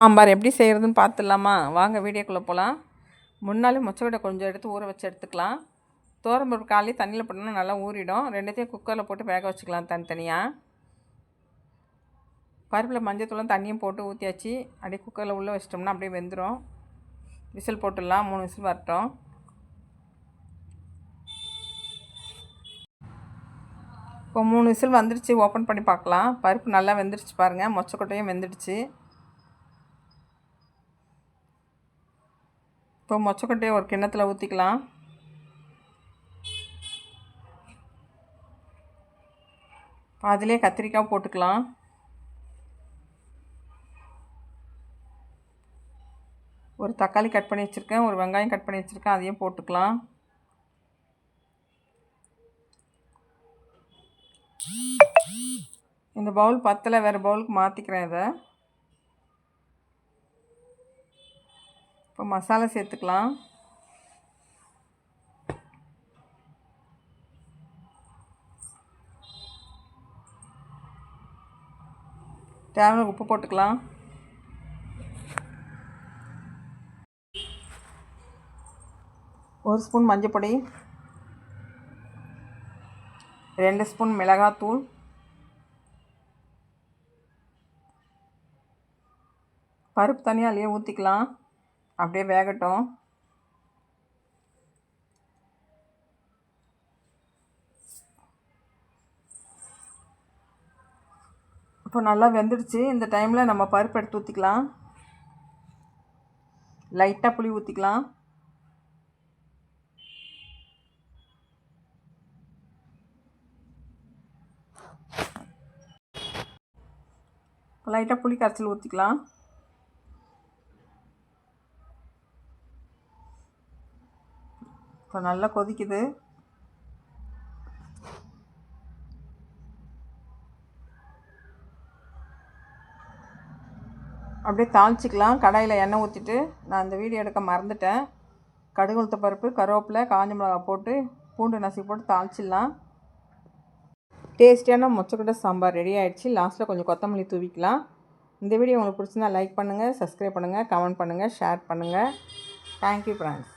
சாம்பார் எப்படி செய்கிறதுன்னு பார்த்துடலாமா வாங்க வீடியோக்குள்ளே போகலாம் முன்னாலே மொச்சக்கொட்டை கொஞ்சம் எடுத்து ஊற வச்சு எடுத்துக்கலாம். தோரம்பருப்பு காலி தண்ணியில் போட்டோம்னா நல்லா ஊறிடும். ரெண்டுத்தையும் குக்கரில் போட்டு வேக வச்சுக்கலாம் தனித்தனியாக பருப்பில் மஞ்சத்தூளும் தண்ணியும் போட்டு ஊற்றியாச்சு அப்படியே குக்கரில் உள்ளே வச்சிட்டோம்னா அப்படியே வெந்துடும் விசில் போட்டுடலாம். மூணு விசில் வரட்டும். இப்போ மூணு விசில் வந்துடுச்சு ஓப்பன் பண்ணி பார்க்கலாம். பருப்பு நல்லா வெந்துடுச்சு பாருங்கள் மொச்சக்கொட்டையும் வெந்துடுச்சு. இப்போ மொச்சக்கொட்டையை ஒரு கிண்ணத்தில் ஊற்றிக்கலாம் அதிலே கத்திரிக்காய் போட்டுக்கலாம். ஒரு தக்காளி கட் பண்ணி வச்சுருக்கேன் ஒரு வெங்காயம் கட் பண்ணி வச்சுருக்கேன் அதையும் போட்டுக்கலாம். இந்த பவுல் பத்தில் வேறு பவுலுக்கு மாற்றிக்கிறேன் இதை. இப்போ மசாலா சேர்த்துக்கலாம். தேவையான உப்பு போட்டுக்கலாம். ஒரு ஸ்பூன் மஞ்சள் பொடி. ரெண்டு ஸ்பூன் மிளகாத்தூள் பருப்பு தனியாக அதிலே ஊற்றிக்கலாம் அப்படியே வேகட்டும். இப்போ நல்லா வெந்துடுச்சு. இந்த டைமில் நம்ம பருப்பு எடுத்து ஊற்றிக்கலாம் லைட்டாக புளி ஊற்றிக்கலாம் லைட்டாக புளி கரைச்சல் ஊற்றிக்கலாம் இப்போ நல்லா கொதிக்குது. அப்படியே தாளிச்சிக்கலாம். கடாயில் எண்ணெய் ஊற்றிட்டு நான் அந்த வீடியோ எடுக்க மறந்துட்டேன். கடுகு உளுத்த பருப்பு கருவேப்பிலை காஞ்ச மிளகா போட்டு பூண்டு நசுக்கி போட்டு தாளிச்சிடலாம். டேஸ்டியான மொச்சக்கொட்டை சாம்பார் ரெடி ஆகிடுச்சு லாஸ்ட்டில் கொஞ்சம் கொத்தமல்லி தூவிக்கலாம். இந்த வீடியோ உங்களுக்கு பிடிச்சிருந்தா லைக் பண்ணுங்கள் சப்ஸ்கிரைப் பண்ணுங்கள் கமெண்ட் பண்ணுங்கள் ஷேர் பண்ணுங்கள் தேங்க்யூ ஃப்ரெண்ட்ஸ்